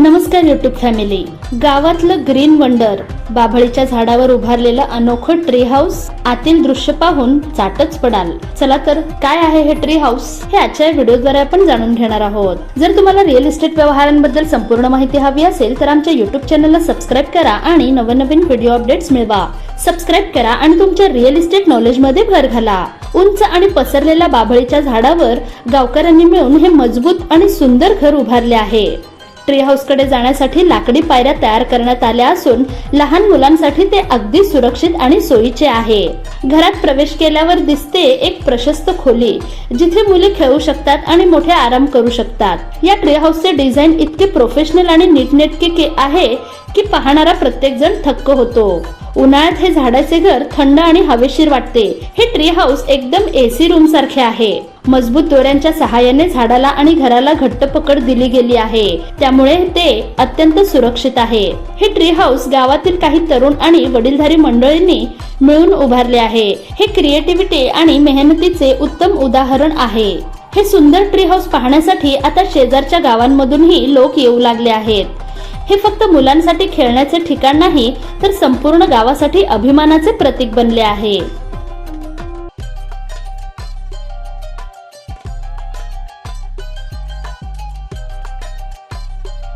नमस्कार YouTube family गावातलं green wonder बाभळीच्या झाडावर उभारलेलं अनोखं ट्री हाऊस आतील दृश्य पाहून चाटच पडाल. चला तर काय आहे हे ट्री हाऊस हे आजच्या व्हिडिओद्वारे आपण जाणून घेणार आहोत. जर तुम्हाला रिअल इस्टेट व्यवहारांबद्दल संपूर्ण माहिती हवी असेल तर आमच्या युट्यूब चॅनलला सबस्क्राईब करा आणि नवनवीन व्हिडिओ अपडेट्स मिळवा. सबस्क्राईब करा आणि तुमच्या रिअल इस्टेट नॉलेजमध्ये भर घाला. उंच आणि पसरलेल्या बाभळीच्या झाडावर गावकऱ्यांनी मिळून हे मजबूत आणि सुंदर घर उभारले आहे. ट्री हाऊसकडे जाण्यासाठी लाकडी पायऱ्या तयार करण्यात आल्या असून लहान मुलांसाठी ते अगदी सुरक्षित आणि सोयीचे आहे. घरात प्रवेश केल्यावर दिसते एक प्रशस्त खोली जिथे मुले खेळू शकतात आणि मोठे आराम करू शकतात. या ट्री हाऊसचे डिझाईन इतके प्रोफेशनल आणि नीटनेटके आहे की पाहणारा प्रत्येक जण थक्क होतो. उन्हाळ्यात हे झाडाचे घर थंड आणि हवेशीर वाटते. हे ट्री हाऊस एकदम एसी रूम सारखे आहे. मजबूत दोऱ्यांच्या सहाय्याने झाडाला आणि घराला घट्ट पकड दिली गेली आहे. त्यामुळे ते अत्यंत सुरक्षित आहे. हे ट्री हाऊस गावातील काही तरुण आणि वडीलधारी मंडळींनी मिळून उभारले आहे. हे क्रिएटिव्हिटी आणि मेहनतीचे उत्तम उदाहरण आहे. हे सुंदर ट्री हाऊस पाहण्यासाठी आता शेजारच्या गावांमधूनही लोक येऊ लागले आहेत. हे फक्त मुलांसाठी खेळण्याचे ठिकाण नाही तर संपूर्ण गावासाठी अभिमानाचे प्रतीक बनले आहे.